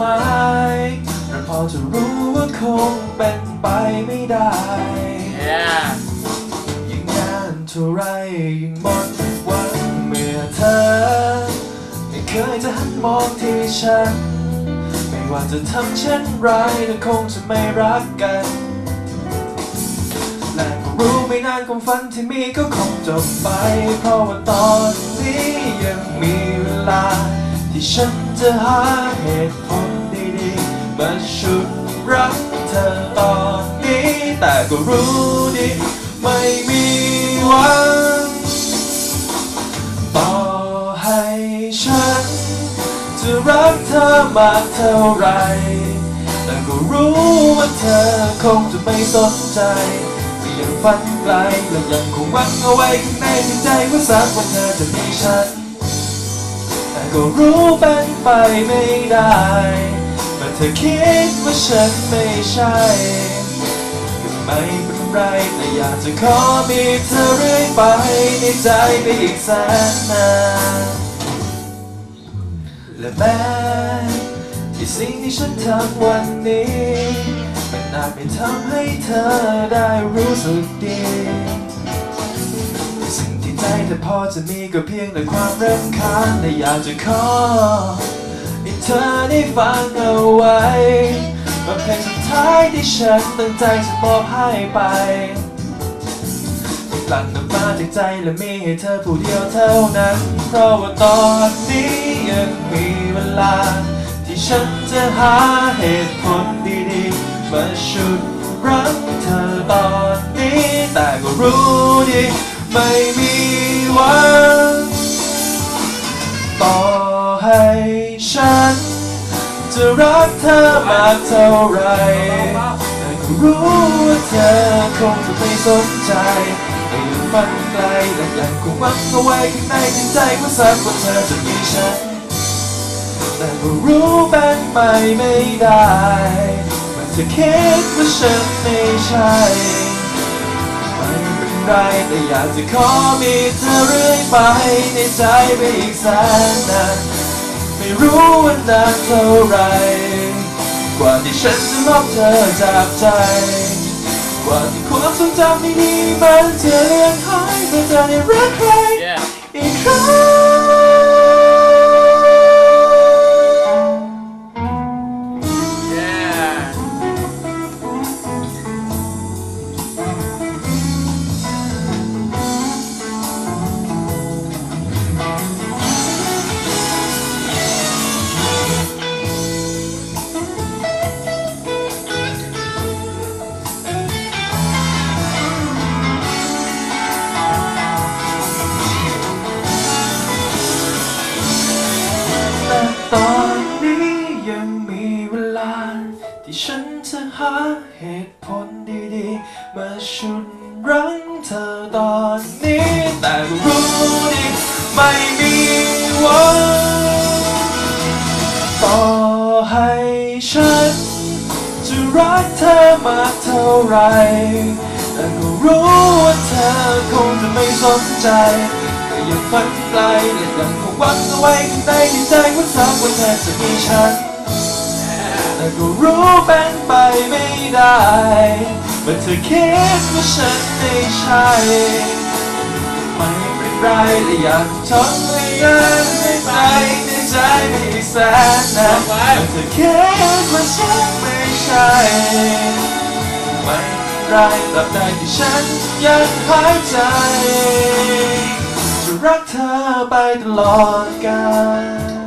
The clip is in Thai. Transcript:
ความหมายแต่พอจะรู้ว่าคงเป็นไปไม่ได้ yeah ยิ่งนานเท่าไรยิ่งหมดหวังเมื่อเธอ ไม่เคยจะหันมองที่ฉัน ไม่ว่าจะทำเช่นไรก็คงจะไม่รักกันและก็รู้ไม่นานความฝันที่มีก็คงจบไป เพราะว่าตอนนี้ยังมีเวลา ที่ฉันจะหาเหตุผล มาชุดรักเธอตอนนี้ แต่ก็รู้ดีไม่มีหวัง ต่อให้ฉัน จะรักเธอมากเท่าไร แต่ก็รู้ว่าเธอคงจะไม่สนใจยังฝันไกลและยังคงหวังเอาไว้ข้างในจิตใจว่าสักวันเธอจะมีฉัน แต่ก็รู้เป็นไปไม่ได้ ธอคิดว่าฉันไม่ใช่ก็ไม่เป็นไรแต่อยากจะขอมีเธอเรื่อยไปในใจไปอีกแสนนานและแม้ที่สิ่งที่ฉันทำวันนี้ มันอาจไม่ทำให้เธอได้รู้สึกดีสิ่งที่ใจแต่พอจะมีก็เพียงแต่ความรำคาญแต่อยากจะขอ เธอได้ฟังเอาไว้ว่าเพลงสุดท้ายที่ฉันตั้งใจจะมอบให้ไปหลั่งออกมาจากใจและมีให้เธอผู้เดียวเท่านั้น เพราะว่าตอนนี้ยังมีเวลา ที่ฉันจะหาเหตุผลดีๆมาชุดรักเธอตอนนี้ แต่ก็รู้ดีไม่มีวัง จะรักเธอมากเท่าไรแต่ก็รู้ว่าเธอคงจะไม่สนใจแต่ยังฝันไกลและยังคงหวังเอาไว้ข้างในจิตใจว่าสักวันเธอจะมีฉัน แต่ก็รู้เป็นไปไม่ได้มื่อเธอคิดว่าฉันไม่ใช่ไม่เป็นไรแต่อยากจะขอมีเธอเรื่อยไปในใจไปอีกแสนนาน ไม่รู้ว่านานเท่าไร กว่าที่ฉันจะมอบเธอจากใจ กว่าที่ความทรงจำดีๆมันจะเลือนหายเมื่อเธอได้รักใครอีกครั้ง ตอนนี้ยังมีเวลา ที่ฉันจะหาเหตุผลดีๆ มาชุดรั้งเธอตอนนี้ แต่รู้ดีไม่มีวังต่อให้ฉัน จะรักเธอมากเท่าไหรแต่ก็รู้ว่าเธอคงจะไม่สนใจ แต่ยังฝันไกลและยังคงหวังเอาไว้ข้างในที่ใจว่าสักวันเธอจะมีฉัน แต่ก็รู้เป็นไปไม่ได้เมื่อเธอคิดว่าฉันไม่ใช่ไม่เป็นไรและอยากทนให้ยังไม่ไปในใจไม่แสนนานไว้เธอคิดว่าฉันไม่ใช่ไม่เป็นไรตราบใดที่ฉันยังหายใจ จะรักเธอไปตลอดกาล